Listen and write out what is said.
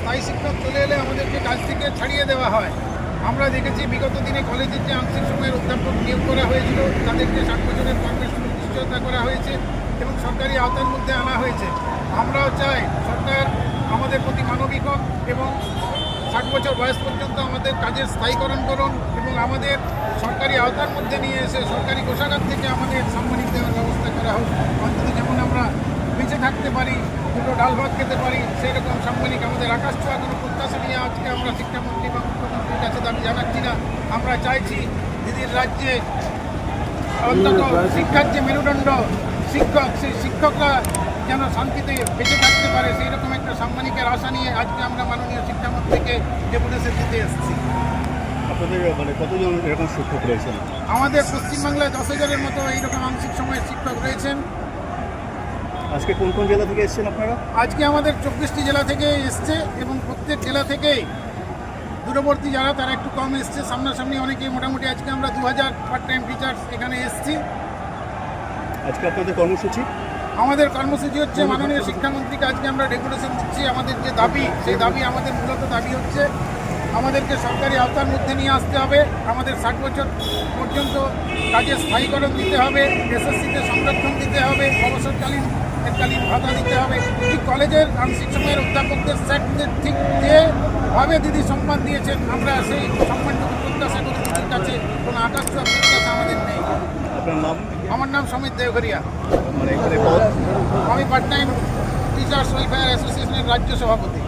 স্থায়ী শিক্ষক চলে এলে আমাদেরকে কাজ থেকে ছাড়িয়ে দেওয়া হয়। আমরা দেখেছি বিগত দিনে কলেজের যে আংশিক সময়ের অধ্যাপক নিয়োগ করা হয়েছিল, তাদেরকে ষাট বছরের কর্মের নিশ্চয়তা করা হয়েছে এবং সরকারি আওতার মধ্যে আনা হয়েছে। আমরাও চাই সরকার আমাদের প্রতি মানবিক হোক এবং ষাট বছর বয়স পর্যন্ত আমাদের কাজের স্থায়ীকরণ করুন এবং আমাদের সরকারি আওতার মধ্যে নিয়ে এসে সরকারি কোষাগার থেকে আমাদের সাম্মানিক দেওয়ার ব্যবস্থা করা হোক। অন্তত যেমন আমরা বেঁচে থাকতে পারি দুটো ডাল ভাত খেতে পারি সেই রকম সাম্মানিক আমাদের আকাশ ছোঁয়া কোনো প্রত্যাশা নিয়ে আজকে আমরা শিক্ষামন্ত্রী বা মুখ্যমন্ত্রীর কাছে দাবি জানাচ্ছি না আমরা চাইছি দিদির রাজ্যে অন্তত শিক্ষার যে মেরুদণ্ড শিক্ষক সেই শিক্ষকরা যেন শান্তিতে বেঁচে থাকতে পারে সেই রকম একটা সাম্মানিকের আশা নিয়ে আজকে আমরা মাননীয় শিক্ষামন্ত্রীকে ডেপুটেশন দিতে এসেছি। মানে আমাদের পশ্চিমবাংলায় দশ হাজারের মতো এইরকম আংশিক সময়ের শিক্ষক রয়েছেন। আজকে কোন কোন জেলা থেকে এসেছেন আপনারা? আজকে আমাদের চব্বিশটি জেলা থেকে এসছে এবং প্রত্যেক জেলা থেকেই দূরবর্তী যারা তারা একটু কম এসছে। সামনাসামনি অনেকেই মোটামুটি আজকে আমরা দু হাজার পার্ট টাইম টিচার্স এখানে এসছি। আজকে আপনাদের কর্মসূচি? আমাদের কর্মসূচি হচ্ছে মাননীয় শিক্ষামন্ত্রীকে আজকে আমরা রেগুলেশন দিচ্ছি। আমাদের যে দাবি সেই দাবি আমাদের মূলত দাবি হচ্ছে আমাদেরকে সরকারি আওতার মধ্যে নিয়ে আসতে হবে। আমাদের ষাট বছর পর্যন্ত কাজে স্থায়ীকরণ দিতে হবে এসএসসিতে সংরক্ষণ দিতে হবে অবসরকালীন কালীন ভাতা দিতে হবে। ঠিক কলেজের আংশিক সময়ের অধ্যাপকদের স্যাটদের ঠিক যেভাবে দিদি সম্মান দিয়েছেন আমরা সেই সম্মানটুকু প্রত্যাশা করি। দিদির কাছে কোনো আকাশ প্রত্যাশা আমাদের নেই। আমার নাম সমীর দেওঘরিয়া। মানে আমি পার্ট টাইম টিচার্স ওয়েলফেয়ার অ্যাসোসিয়েশনের রাজ্য সভাপতি।